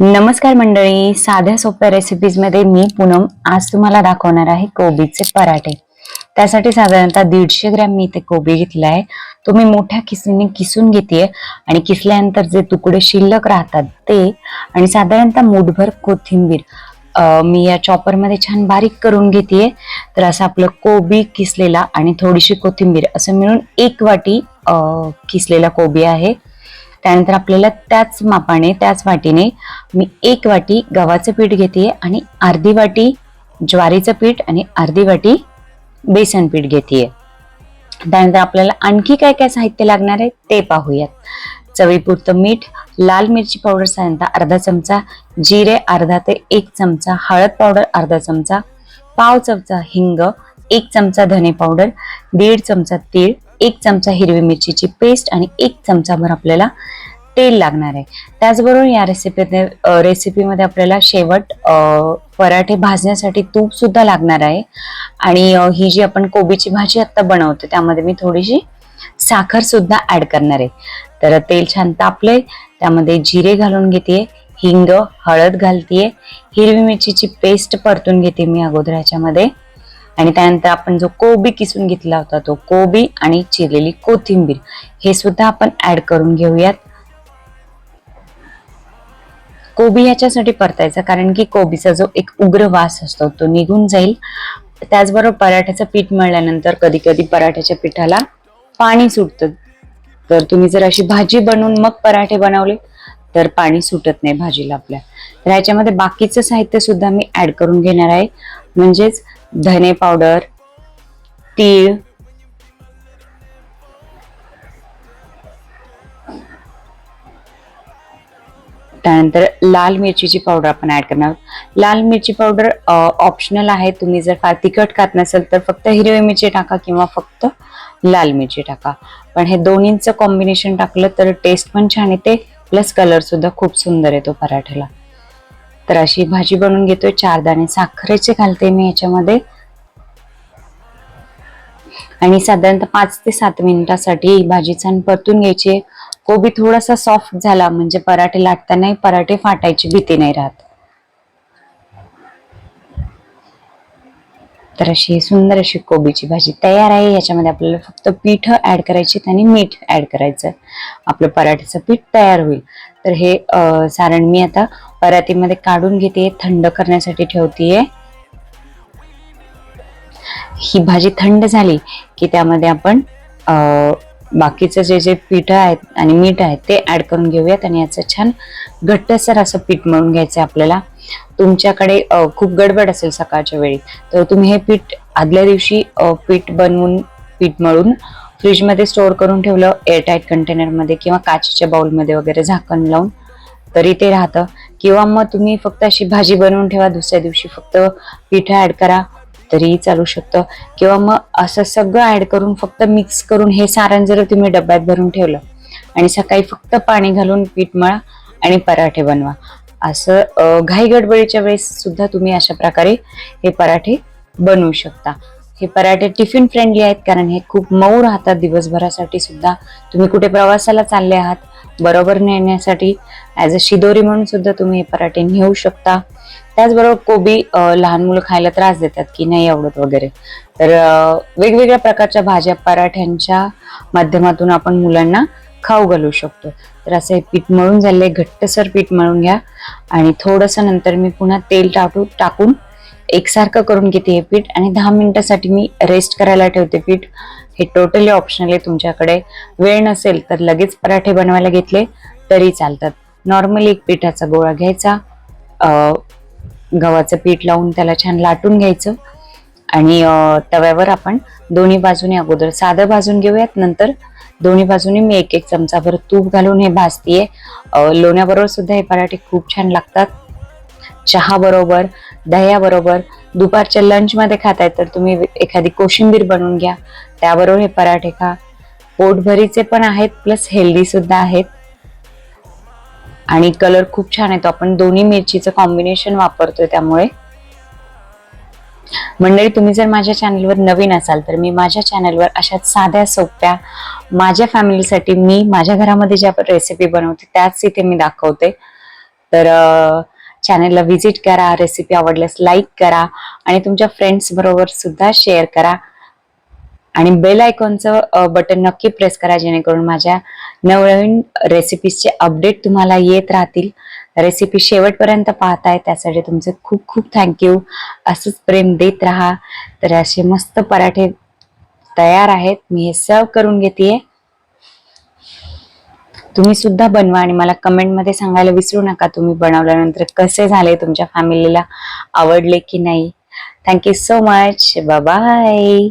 नमस्कार मंडळी साध्या सोप्या रेसिपीजमध्ये मी पूनम आज तुम्हाला दाखवणार आहे कोबीचे पराठे. त्यासाठी साधारणतः दीडशे ग्रॅम मी इथे कोबी घेतला आहे तो मी मोठ्या खिसणीने किसून घेते आणि किसल्यानंतर जे तुकडे शिल्लक राहतात ते आणि साधारणतः मुठभर कोथिंबीर मी या चॉपरमध्ये छान बारीक करून घेते तर असं आपलं कोबी किसलेला आणि थोडीशी कोथिंबीर असं मिळून एक वाटी किसलेला कोबी आहे. त्यानंतर आपल्याला त्याच मापाने त्याच वाटीने मी एक वाटी गव्हाचं पीठ घेते आणि अर्धी वाटी ज्वारीचं पीठ आणि अर्धी वाटी बेसन पीठ घेते त्यानंतर आपल्याला आणखी काय काय साहित्य लागणार आहे ते पाहूयात. चवीपुरतं मीठ लाल मिरची पावडर साधारणतः अर्धा चमचा जिरे अर्धा ते एक चमचा हळद पावडर अर्धा चमचा पाव चमचा हिंग एक चमचा धने पावडर दीड चमचा तीळ एक चमचा हिरवी मिरचीची पेस्ट आणि एक चमचाभर आपल्याला तेल लागणार आहे. त्याचबरोबर या रेसिपीमध्ये रेसिपीमध्ये आपल्याला शेवट पराठे भाजण्यासाठी तूप सुद्धा लागणार आहे. आणि ही जी आपण कोबीची भाजी आत्ता बनवतो त्यामध्ये मी थोडीशी साखर सुद्धा ऍड करणार आहे. तर तेल छान तापलंय त्यामध्ये जिरे घालून घेते हिंग हळद घालतीये हिरवी मिरचीची पेस्ट परतून घेते मी अगोदर ह्याच्यामध्ये. आणि त्यानंतर आपण जो कोबी किसून घेतला होता तो कोबी आणि चिरलेली कोथिंबीर हे सुद्धा आपण ऍड करून घेऊयात. कोबी ह्याच्यासाठी परतायचा कारण की कोबीचा जो एक उग्र वास असतो तो निघून जाईल. त्याचबरोबर पराठ्याचं पीठ मळल्यानंतर कधी कधी पराठ्याच्या पिठाला पाणी सुटतं. तर तुम्ही जर अशी भाजी बनवून मग पराठे बनवले तर पाणी सुटत नाही भाजीला आपल्या. तर ह्याच्यामध्ये बाकीचं साहित्य सुद्धा मी ऍड करून घेणार आहे. म्हणजेच धने पावडर तीळ त्यानंतर लाल मिरचीची पावडर आपण ऍड करणार लाल मिरची पावडर ऑप्शनल आहे. तुम्ही जर फार तिखट खात नसेल तर फक्त हिरवी मिरची टाका किंवा फक्त लाल मिरची टाका. पण हे दोन्हींचं कॉम्बिनेशन टाकलं तर टेस्ट पण छान येते प्लस कलर सुद्धा खूप सुंदर येतो पराठ्याला तर अशी भाजी बनवून घेतोय. चार दाणे साखरेचे घालते मी याच्यामध्ये. आणि साधारणतः पाच ते सात मिनिटासाठी भाजी छान परतून घ्यायची कोबी थोडासा सॉफ्ट झाला म्हणजे पराठे लाटताना पराठे फाटायची भीती नाही राहत. तर अशी सुंदर अशी कोबीची भाजी तयार आहे. याच्यामध्ये आपल्याला फक्त पीठ ऍड करायची आणि मीठ ऍड करायचं. आपलं पराठ्याचं पीठ तयार होईल. तर हे सारण मी आता परातीमध्ये काढून घेते थंड करण्यासाठी ठेवतीये. ही भाजी थंड झाली की त्यामध्ये आपण बाकीचं जे जे पीठ आहेत आणि मीठ आहे ते ऍड करून घेऊयात आणि याचं छान घट्टसर असं पीठ मळून घ्यायचं आहे आपल्याला. तुमच्याकडे खूप गडबड असेल सकाळच्या वेळी तर तुम्ही हे पीठ आदल्या दिवशी पीठ बनवून पीठ मळून फ्रीजमध्ये स्टोअर करून ठेवलं एअरटाईट कंटेनरमध्ये किंवा काचेच्या बाउलमध्ये वगैरे झाकण लावून तरी ते राहतं. किंवा मग तुम्ही फक्त अशी भाजी बनवून ठेवा दुसऱ्या दिवशी फक्त पीठ ऍड करा तरीही चालू शकतं. किंवा मग असं सगळं ऍड करून फक्त मिक्स करून हे सारण जर तुम्ही डब्यात भरून ठेवलं आणि सकाळी फक्त पाणी घालून पीठ मळा आणि पराठे बनवा. असं घाई गडबडीच्या वेळेस सुद्धा तुम्ही अशा प्रकारे हे पराठे बनवू शकता. हे पराठे टिफिन फ्रेंडली आहेत कारण हे खूप मऊ राहतात दिवसभरासाठी सुद्धा. तुम्ही कुठे प्रवासाला चालले आहात बरोबर नेण्यासाठी ॲज अ शिदोरी म्हणून सुद्धा तुम्ही हे पराठे नेऊ शकता. त्याचबरोबर कोबी लहान मुलं खायला त्रास देतात की नाही आवडत वगैरे. तर वेगवेगळ्या प्रकारच्या भाज्या पराठ्यांच्या माध्यमातून आपण मुलांना खाऊ घालू शकतो. तर असं हे पीठ मळून झाले घट्टसर पीठ मळून घ्या. आणि थोडंसं नंतर मी पुन्हा तेल टाकू टाकून एकसारखं करून घेते हे पीठ. आणि दहा मिनिटासाठी मी रेस्ट करायला ठेवते पीठ. हे टोटली ऑप्शनल आहे. तुमच्याकडे वेळ नसेल तर लगेच पराठे बनवायला घेतले तरी चालतात. नॉर्मली एक पिठाचा गोळा घ्यायचा. गव्हाचं पीठ लावून त्याला छान लाटून घ्यायचं. आणि तव्यावर आपण दोन्ही बाजूने अगोदर साधं भाजून घेऊयात. नंतर दोन्ही बाजूने मी एक एक चमचाभर तूप घालून हे भाजतीये. लोण्याबरोबर सुद्धा हे पराठे खूप छान लागतात. चहा बरोबर दह्याबरोबर दुपारच्या लंच मध्ये खाताय तर तुम्ही एखादी कोशिंबीर बनवून घ्या. त्याबरोबर हे पराठे खा. पोटभरीचे पण आहेत प्लस हेल्दी सुद्धा आहेत. आणि कलर खूप छान येतो. आपण दोन्ही मिरचीचं कॉम्बिनेशन वापरतोय त्यामुळे. मंडळी तुम्ही जर माझ्या चॅनलवर नवीन असाल तर मी माझ्या चॅनलवर अशा साध्या सोप्या माझ्या फॅमिलीसाठी मी माझ्या घरामध्ये ज्या रेसिपी बनवते त्याच इथे मी दाखवते. तर चॅनलला व्हिजिट करा रेसिपी आवडल्यास लाईक करा आणि तुमच्या फ्रेंड्स बरोबर सुद्धा शेअर करा. आणि बेल आयकॉनचं बटन नक्की प्रेस करा जेणेकरून माझ्या नवनवीन रेसिपीजचे अपडेट तुम्हाला येत राहतील. रेसिपी शेवटपर्यंत पाहताय त्यासाठी तुमचे खूप खूप थँक्यू असंच प्रेम देत राहा. तर असे मस्त पराठे तयार आहेत. मी हे सर्व करून घेते तुम्ही सुद्धा बनवा आणि मला कमेंटमध्ये सांगायला विसरू नका तुम्ही बनवल्यानंतर कसे झाले तुमच्या फॅमिलीला आवडले की नाही. Thank you so much bye